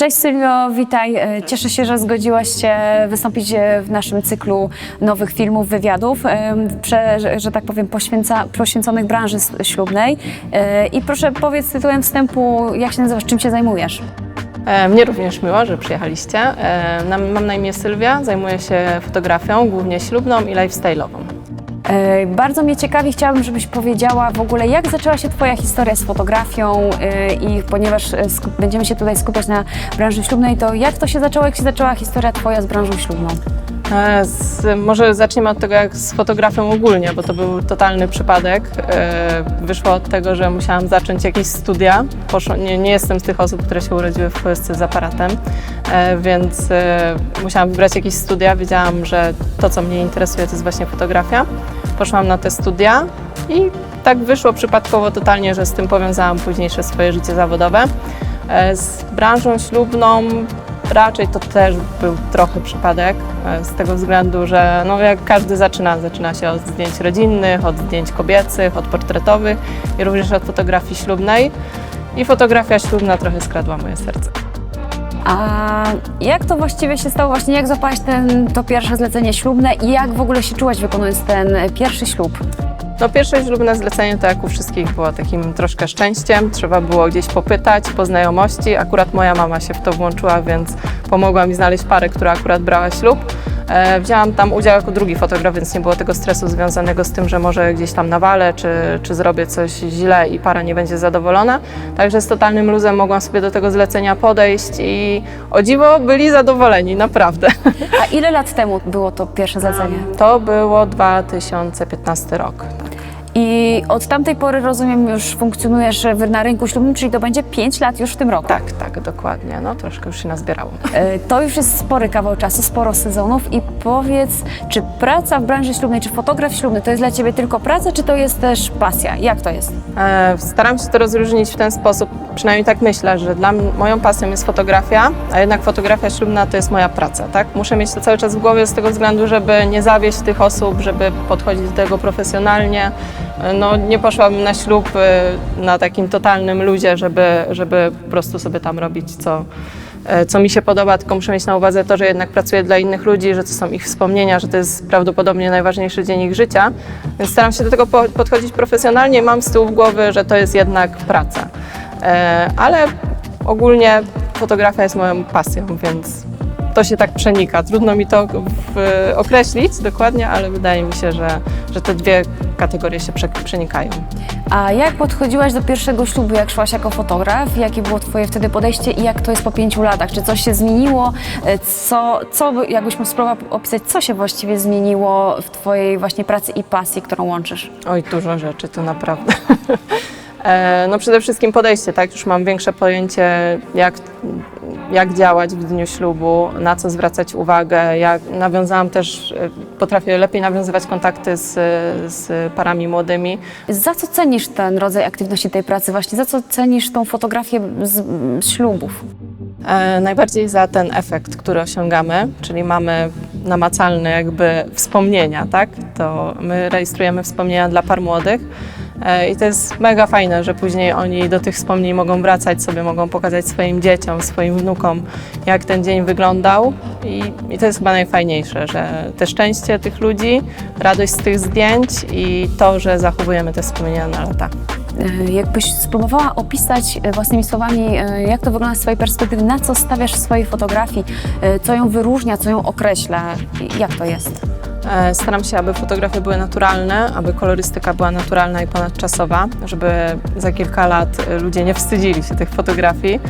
Cześć Sylwio, witaj. E, Cieszę się, że zgodziłaś się wystąpić e, w naszym cyklu nowych filmów, wywiadów, e, że, że tak powiem, poświęca, poświęconych branży ślubnej. I proszę powiedz tytułem wstępu, jak się nazywasz, czym się zajmujesz? Mnie również miło, że przyjechaliście. Mam na imię Sylwia, zajmuję się fotografią, głównie ślubną i lifestyle'ową. E, Bardzo mnie ciekawi, chciałabym, żebyś powiedziała w ogóle, jak zaczęła się Twoja historia z fotografią e, i ponieważ e, będziemy się tutaj skupiać na branży ślubnej, to jak to się zaczęło, jak się zaczęła historia Twoja z branżą ślubną? Z, może zacznijmy od tego, jak z fotografią ogólnie, bo to był totalny przypadek. Wyszło od tego, że musiałam zacząć jakieś studia. Poszło, nie, nie jestem z tych osób, które się urodziły w Polsce z aparatem, więc musiałam wybrać jakieś studia. Wiedziałam, że to, co mnie interesuje, to jest właśnie fotografia. Poszłam na te studia i tak wyszło przypadkowo totalnie, że z tym powiązałam późniejsze swoje życie zawodowe. E, Z branżą ślubną raczej to też był trochę przypadek, e, z tego względu, że no jak każdy zaczyna, zaczyna się od zdjęć rodzinnych, od zdjęć kobiecych, od portretowych i również od fotografii ślubnej. I fotografia ślubna trochę skradła moje serce. A jak to właściwie się stało? Właśnie jak złapałaś ten, to pierwsze zlecenie ślubne i jak w ogóle się czułaś wykonując ten e, pierwszy ślub? No pierwsze ślubne zlecenie to jak u wszystkich było takim troszkę szczęściem. Trzeba było gdzieś popytać po znajomości. Akurat moja mama się w to włączyła, więc pomogła mi znaleźć parę, która akurat brała ślub. E, wzięłam tam udział jako drugi fotograf, więc nie było tego stresu związanego z tym, że może gdzieś tam nawalę, czy, czy zrobię coś źle i para nie będzie zadowolona. Także z totalnym luzem mogłam sobie do tego zlecenia podejść i o dziwo byli zadowoleni, naprawdę. A ile lat temu było to pierwsze zlecenie? To było 2015 rok. I od tamtej pory, rozumiem, już funkcjonujesz na rynku ślubnym, czyli to będzie 5 lat już w tym roku. Tak, tak, dokładnie. No troszkę już się nazbierało. E, To już jest spory kawał czasu, sporo sezonów i powiedz, czy praca w branży ślubnej, czy fotograf ślubny to jest dla Ciebie tylko praca, czy to jest też pasja? Jak to jest? E, Staram się to rozróżnić w ten sposób, przynajmniej tak myślę, że dla mnie moją pasją jest fotografia, a jednak fotografia ślubna to jest moja praca, tak? Muszę mieć to cały czas w głowie z tego względu, żeby nie zawieść tych osób, żeby podchodzić do tego profesjonalnie. No nie poszłabym na ślub e, na takim totalnym luzie, żeby, żeby po prostu sobie tam robić co, e, co mi się podoba, tylko muszę mieć na uwadze to, że jednak pracuję dla innych ludzi, że to są ich wspomnienia, że to jest prawdopodobnie najważniejszy dzień ich życia, więc staram się do tego po- podchodzić profesjonalnie. Mam z tyłu głowy, że to jest jednak praca. E, Ale ogólnie fotografia jest moją pasją, więc to się tak przenika. Trudno mi to w, określić dokładnie, ale wydaje mi się, że, że te dwie kategorie się prze, przenikają. A jak podchodziłaś do pierwszego ślubu, jak szłaś jako fotograf? Jakie było Twoje wtedy podejście i jak to jest po pięciu latach? Czy coś się zmieniło? E, Co, co by- jakbyś mógł spróbować opisać, co się właściwie zmieniło w Twojej właśnie pracy i pasji, którą łączysz? Oj, dużo rzeczy, to naprawdę. E, No przede wszystkim podejście, tak? Już mam większe pojęcie, jak, jak działać w dniu ślubu, na co zwracać uwagę. Jak nawiązałam też, e, potrafię lepiej nawiązywać kontakty z, z parami młodymi. Za co cenisz ten rodzaj aktywności tej pracy? Właśnie za co cenisz tą fotografię z, z ślubów? E, Najbardziej za ten efekt, który osiągamy, czyli mamy namacalne jakby wspomnienia, tak? To my rejestrujemy wspomnienia dla par młodych i to jest mega fajne, że później oni do tych wspomnień mogą wracać sobie, mogą pokazać swoim dzieciom, swoim wnukom, jak ten dzień wyglądał i, i to jest chyba najfajniejsze, że te szczęście tych ludzi, radość z tych zdjęć i to, że zachowujemy te wspomnienia na lata. E, Jakbyś spróbowała opisać e, własnymi słowami, e, jak to wygląda z Twojej perspektywy, na co stawiasz w swojej fotografii, e, co ją wyróżnia, co ją określa, jak to jest? E, Staram się, aby fotografie były naturalne, aby kolorystyka była naturalna i ponadczasowa, żeby za kilka lat e, ludzie nie wstydzili się tych fotografii.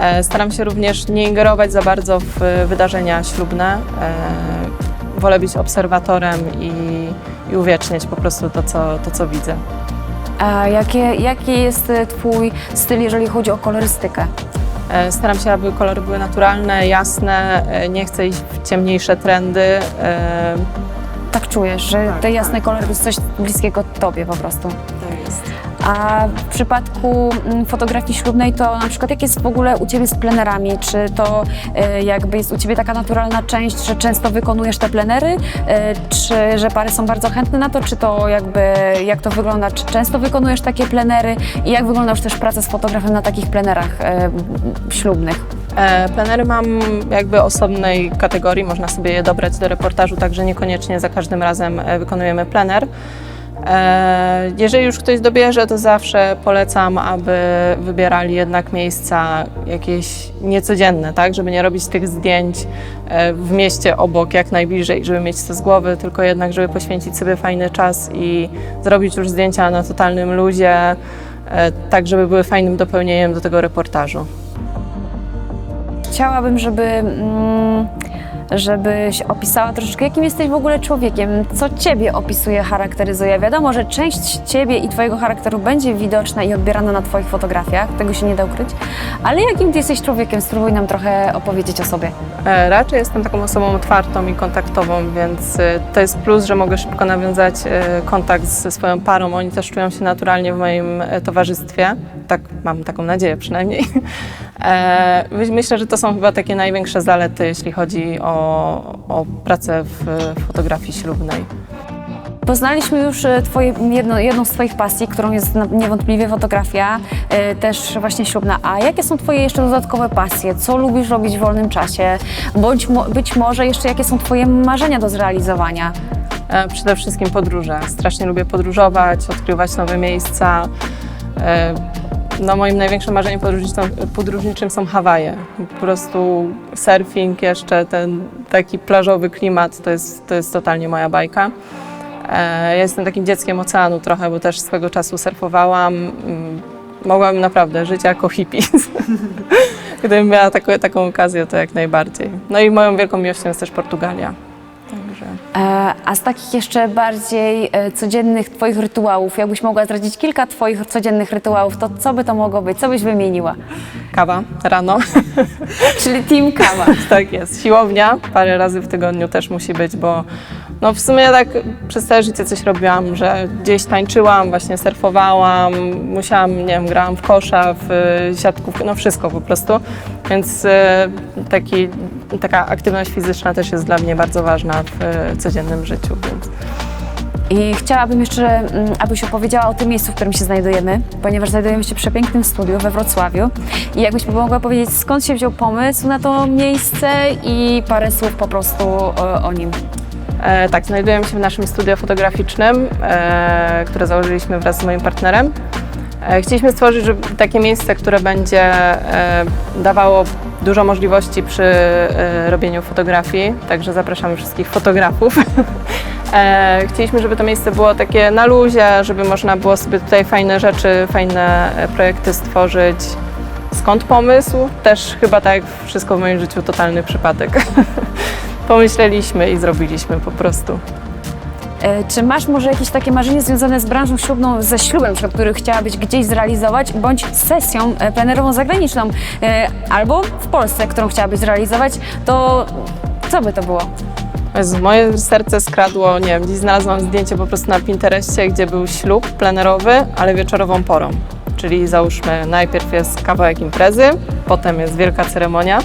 E, Staram się również nie ingerować za bardzo w wydarzenia ślubne. Wolę być obserwatorem i, i uwieczniać po prostu to co, to, co widzę. A jakie, jaki jest Twój styl, jeżeli chodzi o kolorystykę? E, Staram się, aby kolory były naturalne, jasne, e, nie chcę iść w ciemniejsze trendy. E, Tak czujesz, że Tak, te jasne kolory to jest coś bliskiego Tobie po prostu. A w przypadku mm, fotografii ślubnej to na przykład jak jest w ogóle u Ciebie z plenerami? Czy to e, jakby jest u Ciebie taka naturalna część, że często wykonujesz te plenery? E, Czy że pary są bardzo chętne na to? Czy to jakby, jak to wygląda? Czy często wykonujesz takie plenery? I jak wygląda już też praca z fotografem na takich plenerach e, ślubnych? Plenery mam jakby osobnej kategorii, można sobie je dobrać do reportażu, także niekoniecznie za każdym razem wykonujemy plener. E, Jeżeli już ktoś dobierze, to zawsze polecam, aby wybierali jednak miejsca jakieś niecodzienne, tak, żeby nie robić tych zdjęć e, w mieście obok jak najbliżej, żeby mieć to z głowy, tylko jednak, żeby poświęcić sobie fajny czas i zrobić już zdjęcia na totalnym luzie, e, tak żeby były fajnym dopełnieniem do tego reportażu. Chciałabym, żeby, mm, żebyś opisała troszeczkę, jakim jesteś w ogóle człowiekiem, co ciebie opisuje, charakteryzuje. Wiadomo, że część ciebie i twojego charakteru będzie widoczna i odbierana na twoich fotografiach, tego się nie da ukryć, ale jakim ty jesteś człowiekiem? Spróbuj nam trochę opowiedzieć o sobie. E, Raczej jestem taką osobą otwartą i kontaktową, więc e, to jest plus, że mogę szybko nawiązać e, kontakt ze swoją parą. Oni też czują się naturalnie w moim towarzystwie. Tak, mam taką nadzieję przynajmniej. E, my- Myślę, że to są chyba takie największe zalety, jeśli chodzi o, o pracę w fotografii ślubnej. Poznaliśmy już e, twoje, jedno, jedną z Twoich pasji, którą jest niewątpliwie fotografia, e, też właśnie ślubna. A jakie są Twoje jeszcze dodatkowe pasje? Co lubisz robić w wolnym czasie? Bądź mo, być może jeszcze jakie są Twoje marzenia do zrealizowania? Przede wszystkim podróże. Strasznie lubię podróżować, odkrywać nowe miejsca. No, moim największym marzeniem podróżniczym, są Hawaje. Po prostu surfing, jeszcze ten taki plażowy klimat to jest, to jest totalnie moja bajka. E, Ja jestem takim dzieckiem oceanu trochę, bo też swego czasu surfowałam. Mm, Mogłabym naprawdę żyć jako hippie. Gdybym miała taką, taką okazję, to jak najbardziej. No i moją wielką miłością jest też Portugalia. Także... E, A z takich jeszcze bardziej e, codziennych Twoich rytuałów, jakbyś mogła zdradzić kilka Twoich codziennych rytuałów, to co by to mogło być? Co byś wymieniła? Kawa rano. Czyli team kawa. tak jest. Siłownia parę razy w tygodniu też musi być, bo no w sumie tak przez całe życie coś robiłam, że gdzieś tańczyłam, właśnie surfowałam, musiałam, nie wiem, grałam w kosza, w y, siatkówkę, no wszystko po prostu. Więc y, taki, taka aktywność fizyczna też jest dla mnie bardzo ważna w y, codziennym życiu, więc I chciałabym jeszcze, mm, abyś opowiedziała o tym miejscu, w którym się znajdujemy, ponieważ znajdujemy się w przepięknym studiu we Wrocławiu. I jakbyś mogła powiedzieć, skąd się wziął pomysł na to miejsce i parę słów po prostu o, o nim. E, tak, znajdujemy się w naszym studio fotograficznym, e, które założyliśmy wraz z moim partnerem. E, chcieliśmy stworzyć takie miejsce, które będzie e, dawało dużo możliwości przy e, robieniu fotografii, także zapraszamy wszystkich fotografów. E, chcieliśmy, żeby to miejsce było takie na luzie, żeby można było sobie tutaj fajne rzeczy, fajne e, projekty stworzyć. Skąd pomysł? Też chyba tak jak wszystko w moim życiu totalny przypadek. Pomyśleliśmy i zrobiliśmy po prostu. E, Czy masz może jakieś takie marzenie związane z branżą ślubną, ze ślubem, na przykład, który chciałabyś gdzieś zrealizować, bądź sesją e, plenerową zagraniczną, e, albo w Polsce, którą chciałabyś zrealizować, to co by to było? Jezu, moje serce skradło, nie wiem, dziś znalazłam zdjęcie po prostu na Pinterestie, gdzie był ślub plenerowy, ale wieczorową porą. Czyli załóżmy, najpierw jest kawałek imprezy, potem jest wielka ceremonia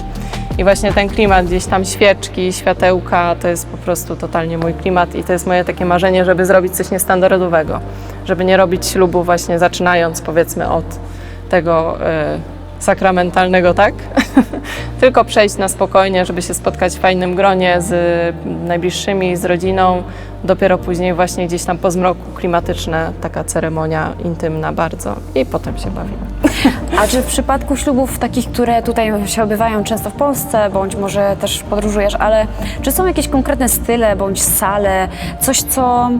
i właśnie ten klimat, gdzieś tam świeczki, światełka, to jest po prostu totalnie mój klimat i to jest moje takie marzenie, żeby zrobić coś niestandardowego, żeby nie robić ślubu właśnie zaczynając powiedzmy od tego e, sakramentalnego, tak? Tylko przejść na spokojnie, żeby się spotkać w fajnym gronie z najbliższymi, z rodziną. Dopiero później właśnie gdzieś tam po zmroku klimatyczne, taka ceremonia intymna bardzo i potem się bawimy. A czy w przypadku ślubów takich, które tutaj się odbywają często w Polsce, bądź może też podróżujesz, ale czy są jakieś konkretne style bądź sale, coś co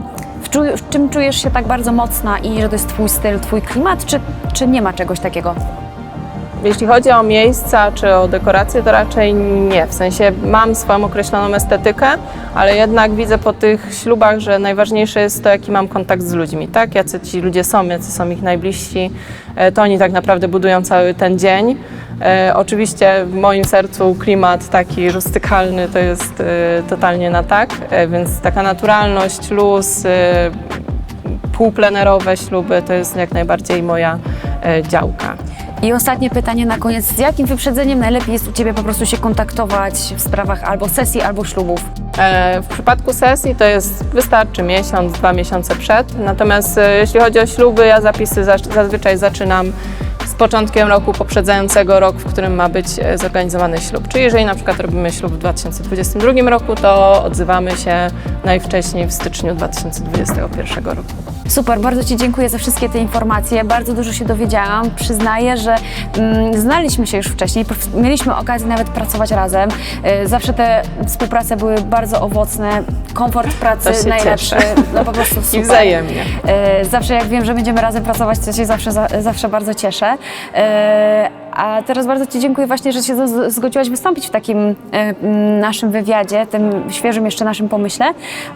w, czu, w czym czujesz się tak bardzo mocna i że to jest twój styl, twój klimat, czy, czy nie ma czegoś takiego? Jeśli chodzi o miejsca czy o dekoracje, to raczej nie. W sensie mam swoją określoną estetykę, ale jednak widzę po tych ślubach, że najważniejsze jest to, jaki mam kontakt z ludźmi, tak? Jacy ci ludzie są, jacy są ich najbliżsi. E, To oni tak naprawdę budują cały ten dzień. E, Oczywiście w moim sercu klimat taki rustykalny to jest e, totalnie na tak, więc taka naturalność, luz, półplenerowe śluby to jest jak najbardziej moja działka. I ostatnie pytanie na koniec. Z jakim wyprzedzeniem najlepiej jest u Ciebie po prostu się kontaktować w sprawach albo sesji, albo ślubów? E, W przypadku sesji to jest wystarczy miesiąc, dwa miesiące przed. Natomiast e, jeśli chodzi o śluby, ja zapisy za- zazwyczaj zaczynam początkiem roku poprzedzającego rok, w którym ma być e, zorganizowany ślub. Czyli jeżeli na przykład robimy ślub w 2022 roku, to odzywamy się najwcześniej w styczniu 2021 roku. Super, bardzo Ci dziękuję za wszystkie te informacje. Bardzo dużo się dowiedziałam. Przyznaję, że mm, znaliśmy się już wcześniej, mieliśmy okazję nawet pracować razem. Y, Zawsze te współprace były bardzo owocne, komfort pracy najlepszy, cieszę. no po prostu super. I wzajemnie. E, Zawsze jak wiem, że będziemy razem pracować, to się zawsze, za- zawsze bardzo cieszę. E, A teraz bardzo Ci dziękuję właśnie, że się zgodziłaś wystąpić w takim e, naszym wywiadzie, tym świeżym jeszcze naszym pomyśle,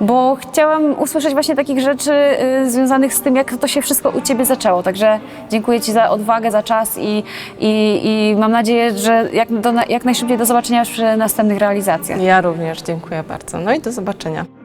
bo chciałam usłyszeć właśnie takich rzeczy e, związanych z tym, jak to się wszystko u Ciebie zaczęło. Także dziękuję Ci za odwagę, za czas i, i, i mam nadzieję, że jak, do, jak najszybciej do zobaczenia przy następnych realizacjach. Ja również dziękuję bardzo. No i do zobaczenia.